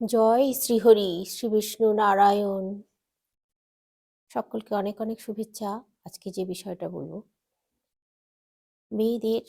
জয় শ্রীহরি, শ্রী বিষ্ণু নারায়ণ। সকলকে অনেক অনেক শুভেচ্ছা। আজকে যে বিষয়টা বলব, মেয়েদের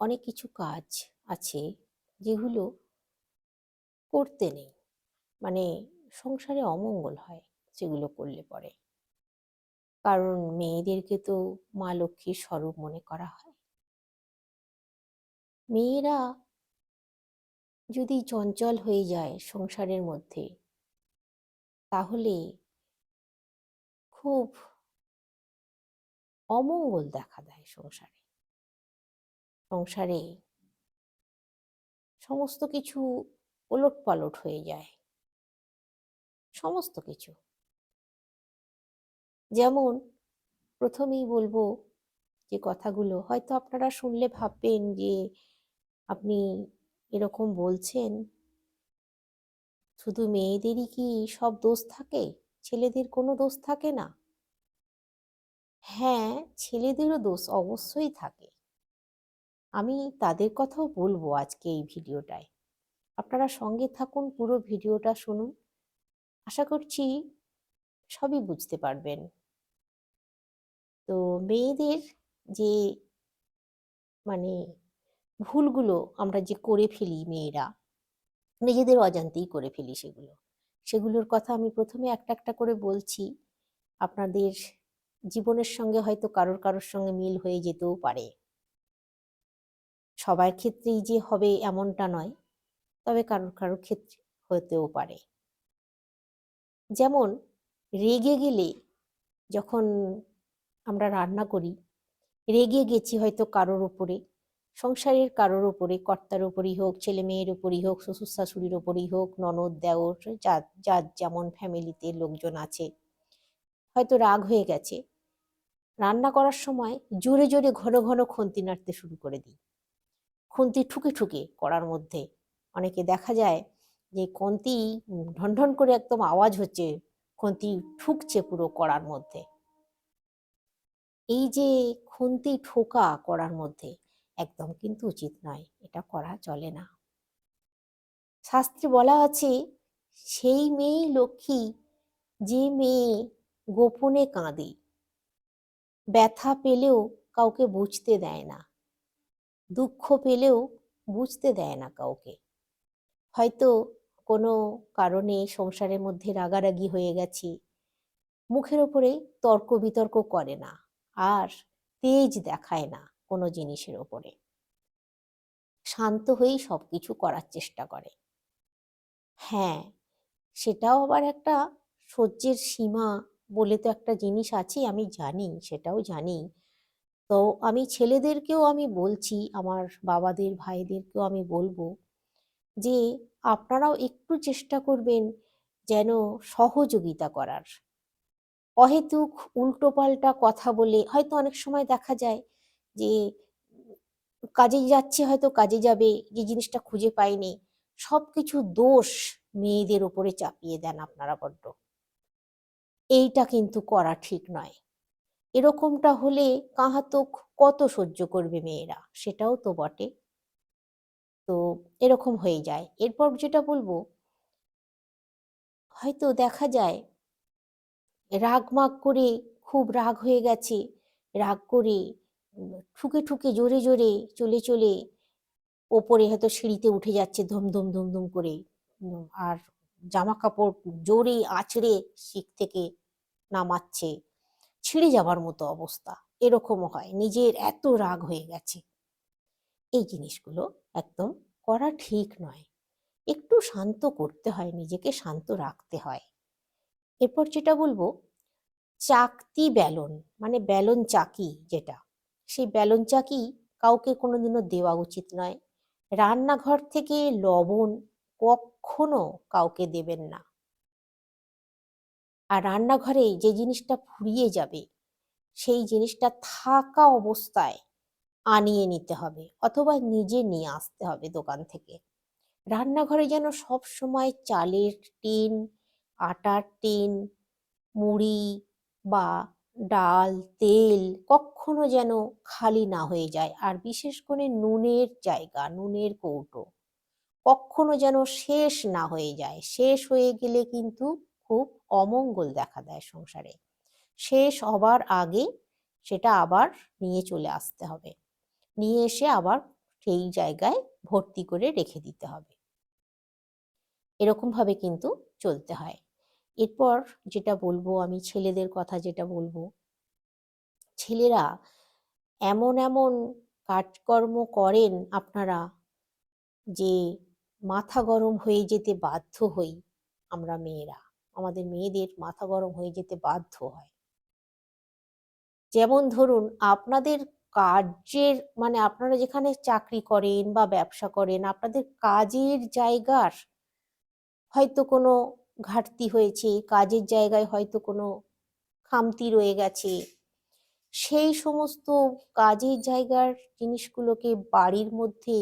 অনেক কিছু কাজ আছে যেগুলো করতে নেই। মানে সংসারে অমঙ্গল হয় সেগুলো করলে পরে। কারণ মেয়েদেরকে তো মা লক্ষ্মীর স্বরূপ মনে করা হয়। মেয়েরা যদি চঞ্চল হয়ে যায় সংসারের মধ্যে, তাহলে খুব অমঙ্গল দেখা দেয় সংসারে। সংসারে সমস্ত কিছু ওলট পালট হয়ে যায়। সমস্ত কিছু। যেমন প্রথমেই বলব যে কথাগুলো হয়তো আপনারা শুনলে ভাববেন যে আপনি এরকম বলছেন? শুধু মেয়েদেরই কি সব দোষ থাকে? ছেলেদের কোনো দোষ থাকে না? হ্যাঁ ছেলেদেরও দোষ অবশ্যই থাকে। আমি তাদের কথাও বলব আজকে এই ভিডিওটায়। আপনারা সঙ্গে থাকুন, পুরো ভিডিওটা শুনুন। আশা করছি সবই বুঝতে পারবেন। তো মেয়েদের যে মানে ভুলগুলো আমরা যে করে ফেলি মেয়েরা, নিজেদের অজান্তেই করে ফেলি সেগুলো। সেগুলোর কথা আমি প্রথমে একটা একটা করে বলছি। আপনাদের জীবনের সঙ্গে হয়তো কারোর কারোর সঙ্গে মিল হয়ে যেতেও পারে। সবার ক্ষেত্রেই যে হবে এমনটা নয়, তবে কারোর কারোর ক্ষেত্রে হতেও পারে। যেমন, রেগে গেলে যখন আমরা রান্না করি, রেগে গেছি হয়তো কারোর ওপরে সংসারের কারোর ওপরে কর্তার ওপরই হোক ছেলে মেয়ের ওপরই হোক, শ্বশুর শাশুড়ির ওপরই হোক, ননদ, দেওর, যার যার যেমন ফ্যামিলিতে লোকজন আছে, হয়তো রাগ হয়ে গেছে। রান্না করার সময় জোরে জোরে ঘন ঘন খুন্তি নাড়তে শুরু করে দিই। খুন্তি ঠুকে ঠুকে করার মধ্যে অনেকে দেখা যায় যে কন্তি ঢন ঢন করে একদম আওয়াজ হচ্ছে, খুন্তি ঠুকছে পুরো করার মধ্যে। এই যে খুন্তি ঠোকা করার মধ্যে একদম কিন্তু উচিত নয়, এটা করা চলে না। শাস্ত্রে বলা আছে, সেই মেয়ে লক্ষ্মী, যে মেয়ে গোপনে কাঁদে। ব্যথা পেলেও কাউকে বুঝতে দেয় না। দুঃখ পেলেও বুঝতে দেয় না কাউকে। হয়তো কোনো কারণে সংসারের মধ্যে রাগারাগি হয়ে গেছে, মুখের ওপরে তর্ক বিতর্ক করে না, আর তেজ দেখায় না। কোনো জিনিসের ওপরে। শান্ত হয়েই সব কিছু করার চেষ্টা করে। হ্যাঁ সেটাও আবার একটা সহ্যের সীমা বলে তো একটা জিনিস আছে আমি জানি, সেটাও জানি। তো আমি ছেলেদেরকেও আমি বলছি, আমার বাবাদের, ভাইদেরকেও আমি বলব যে, আপনারাও একটু চেষ্টা করবেন যেন সহযোগিতা করার। অহেতুক উল্টোপাল্টা কথা বলে, হয়তো অনেক সময় দেখা যায় যে কাজে যাচ্ছে হয়তো, কাজে যাবে, যে জিনিসটা খুঁজে পায়নি সব কিছু দোষ মেয়েদের ওপরে চাপিয়ে দেন আপনারা বড্ড। এইটা কিন্তু করা ঠিক নয়। এরকমটা হলে কাহাতক কত সহ্য করবে মেয়েরা, সেটাও তো বটে। তো এরকম হয়ে যায়। এরপর যেটা বলব, হয়তো দেখা যায় রাগ মাগ করে, খুব রাগ হয়ে গেছে, রাগ করে ঠুকে ঠুকে জোরে জোরে চলে চলে ওপরে হয়তো সিঁড়িতে উঠে যাচ্ছে ধুম ধুম ধুম ধুম করে। আর জামা কাপড় জোরে আছড়ে শিখ থেকে নামাচ্ছে। ছিঁড়ে যাবার মতো অবস্থা। এরকমও হয়। নিজের এত রাগ হয়ে গেছে। এই জিনিসগুলো একদম করা ঠিক নয়। একটু শান্ত করতে হয়, নিজেকে শান্ত রাখতে হয়। এরপর যেটা বলব, চাকতি ব্যালন মানে ব্যালন চাকি যেটা সেই ব্যালন চাকি কাউকে কোনোদিনও দেওয়া উচিত নয়। রান্নাঘর থেকে লবণ কখনো কাউকে দেবেন না। আর রান্নাঘরে যে জিনিসটা ফুরিয়ে যাবে, সেই জিনিসটা থাকা অবস্থায় আনিয়ে নিতে হবে অথবা নিজে নিয়ে আসতে হবে দোকান থেকে। রান্নাঘরে যেন সব সময় চালের টিন, আটার টিন, মুড়ি বা ডাল, তেল কখনো যেন খালি না হয়ে যায়। আর বিশেষ করে নুনের জায়গা, নুনের কৌটো কখনো যেন শেষ না হয়ে যায়। শেষ হয়ে গেলে কিন্তু খুব অমঙ্গল দেখা দেয় সংসারে। শেষ হবার আগে সেটা আবার নিয়ে চলে আসতে হবে। নিয়ে এসে আবার সেই জায়গায় ভর্তি করে রেখে দিতে হবে। এরকম ভাবে কিন্তু চলতে হয়। এরপর যেটা বলব, আমি ছেলেদের কথা যেটা বলব, ছেলেরা এমন এমন কাজকর্ম করেন আপনারা যে মাথা গরম হয়ে যেতে বাধ্য হই আমরা মেয়েরা। আমাদের মেয়েদের মাথা গরম হয়ে যেতে বাধ্য হয়। যেমন ধরুন, আপনাদের কাজের মানে আপনারা যেখানে চাকরি করেন বা ব্যবসা করেন, আপনাদের কাজের জায়গার হয়তো কোনো ঘাটতি হয়েছে কাজের জায়গায় হয়তো কোনো খামতি রয়ে গেছে। সেই সমস্ত কাজের জায়গার জিনিসগুলোকে বাড়ির মধ্যে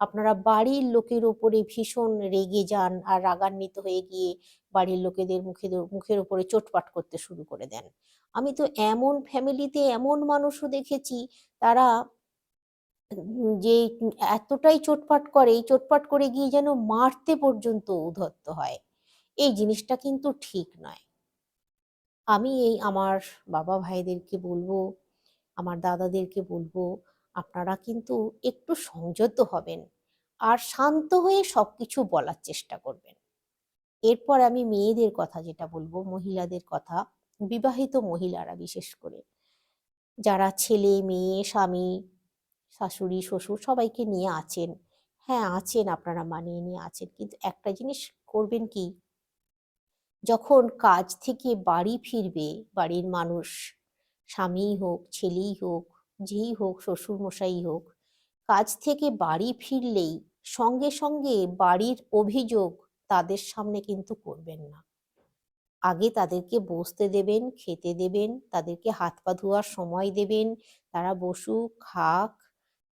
আপনারা বাড়ির লোকের ওপরে ভীষণ রেগে যান আর রাগান্বিত হয়ে গিয়ে বাড়ির লোকেদের মুখে মুখের ওপরে চোটপাট করতে শুরু করে দেন। আমি তো এমন ফ্যামিলিতে এমন মানুষও দেখেছি, তারা যে এতটাই চোটপাট করে, এই চোটপাট করে গিয়ে যেন মারতে পর্যন্ত উদ্ধত্ত হয়। এই জিনিসটা কিন্তু ঠিক নয়। আমি এই আমার বাবা ভাইদেরকে বলব, আমার দাদাদেরকে বলব, আপনারা কিন্তু একটু সংযত হবেন আর শান্ত হয়ে সবকিছু বলার চেষ্টা করবেন। এরপর আমি মেয়েদের কথা যেটা বলব, মহিলাদের কথা, বিবাহিত মহিলারা বিশেষ করে। যারা ছেলে, মেয়ে, স্বামী, শাশুড়ি, শ্বশুর সবাইকে নিয়ে আছেন হ্যাঁ আছেন, আপনারা মানিয়ে নিয়ে আছেন, কিন্তু একটা জিনিস করবেন কি? যখন কাজ থেকে বাড়ি ফিরবে, বাড়ির মানুষ, স্বামীই হোক, ছেলেই হোক, যেই হোক শ্বশুর মশাই হোক, কাজ থেকে বাড়ি ফিরলেই সঙ্গে সঙ্গে বাড়ির অভিযোগ তাদের সামনে কিন্তু করবেন না। আগে তাদেরকে বসতে দেবেন, খেতে দেবেন, তাদেরকে হাত পা ধোয়ার সময় দেবেন, তারা বসুক, খাক,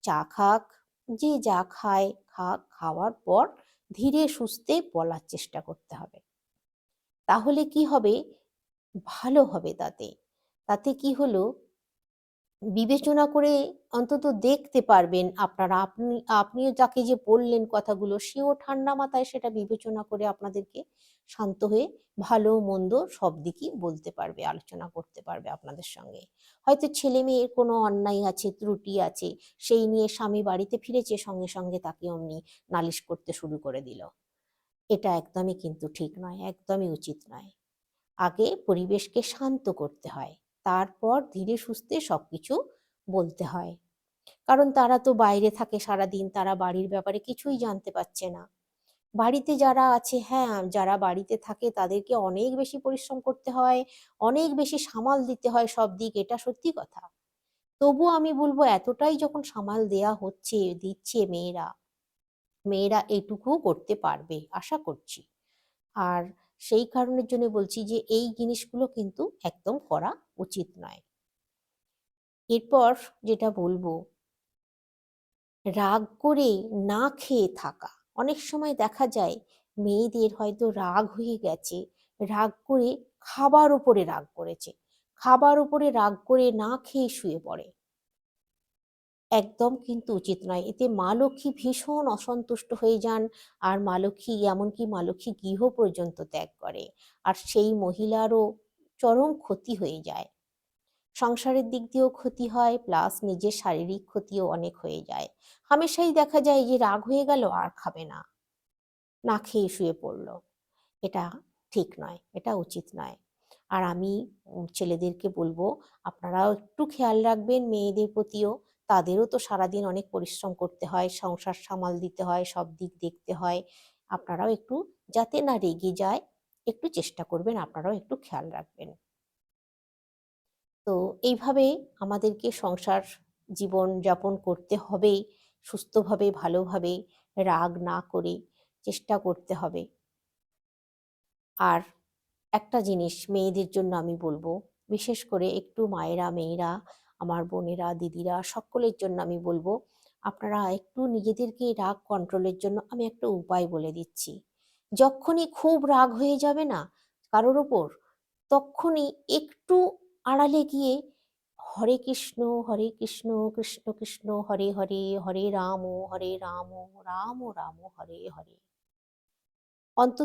চা খাক, যে যা খায়, খাক, খাওয়ার পর ধীরে সুস্থে বলার চেষ্টা করতে হবে। তাহলে কি হবে? ভালো হবে তাতে। তাতে কি হলো? বিবেচনা করে অন্তত দেখতে পারবেন আপনারা। আপনি, আপনিও যাকে যে বললেন কথাগুলো, সেও ঠান্ডা মাথায় সেটা বিবেচনা করে আপনাদেরকে শান্ত হয়ে ভালো, মন্দ সব দিকই বলতে পারবে, আলোচনা করতে পারবে আপনাদের সঙ্গে। হয়তো ছেলে মেয়ের কোনো অন্যায় আছে, ত্রুটি আছে, সেই নিয়ে স্বামী বাড়িতে ফিরেছে, সঙ্গে সঙ্গে তাকে অমনি নালিশ করতে শুরু করে দিল। এটা একদমই কিন্তু ঠিক নয়, একদমই উচিত নয়। আগে পরিবেশকে শান্ত করতে হয়, তারপর ধীরে সুস্থে সবকিছু বলতে হয়। কারণ তারা তো বাইরে থাকে সারাদিন, তারা বাড়ির ব্যাপারে কিছুই জানতে পারছে না। বাড়িতে যারা আছে হ্যাঁ যারা বাড়িতে থাকে তাদেরকে অনেক বেশি পরিশ্রম করতে হয়, অনেক বেশি সামাল দিতে হয় সব দিক, এটা সত্যি কথা। তবু আমি বলব এতটাই যখন সামাল দেয়া হচ্ছে, দিচ্ছে মেয়েরা মেয়েরা এইটুকুও করতে পারবে, আশা করছি। আর সেই কারণের জন্য বলছি যে, এই জিনিসগুলো কিন্তু একদম করা উচিত নয়। এরপর যেটা বলব, রাগ করে না খেয়ে থাকা। অনেক সময় দেখা যায়, মেয়েদের হয়তো রাগ হয়ে গেছে, রাগ করে খাবার উপরে রাগ করেছে। খাবার উপরে রাগ করে না খেয়ে শুয়ে পড়ে। একদম কিন্তু উচিত নয়। এতে মা লক্ষ্মী ভীষণ অসন্তুষ্ট হয়ে যান আর মা লক্ষ্মী এমনকি মা লক্ষ্মী গৃহ পর্যন্ত ত্যাগ করে আর সেই মহিলারও চরম ক্ষতি হয়ে যায়। সংসারের দিক দিয়েও ক্ষতি হয় প্লাস নিজের শারীরিক ক্ষতিও অনেক হয়ে যায়। হামেশাই দেখা যায় যে রাগ হয়ে গেল আর খাবে না। না খেয়ে শুয়ে পড়ল। এটা ঠিক নয়, এটা উচিত নয়। আর আমি ছেলেদেরকে বলব, আপনারাও একটু খেয়াল রাখবেন মেয়েদের প্রতিও। তাদেরও তো সারাদিন অনেক পরিশ্রম করতে হয়, সংসার সামাল দিতে হয়, সব দিক দেখতে হয়। আপনারাও একটু যাতে না রেগে যায়, একটু চেষ্টা করবেন, আপনারাও একটু খেয়াল রাখবেন। তো এইভাবে আমাদেরকে সংসার জীবন যাপন করতে হবে সুস্থভাবে, ভালোভাবে, রাগ না করে চেষ্টা করতে হবে। আর একটা জিনিস মেয়েদের জন্য আমি বলব, বিশেষ করে একটু মায়েরা, মেয়েরা আমার বোনেরা, দিদিরা, সকলের জন্য আমি বলব, আপনারা একটু নিজেদেরকে রাগ কন্ট্রোলের জন্য আমি একটা উপায় বলে দিচ্ছি। যখনই খুব রাগ হয়ে যাবে না কারোর ওপর, তখনই একটু আড়ালে গিয়ে হরে কৃষ্ণ হরে কৃষ্ণ কৃষ্ণ কৃষ্ণ, হরে হরে হরে রাম হরে রাম রাম রাম, হরে হরে। অন্তত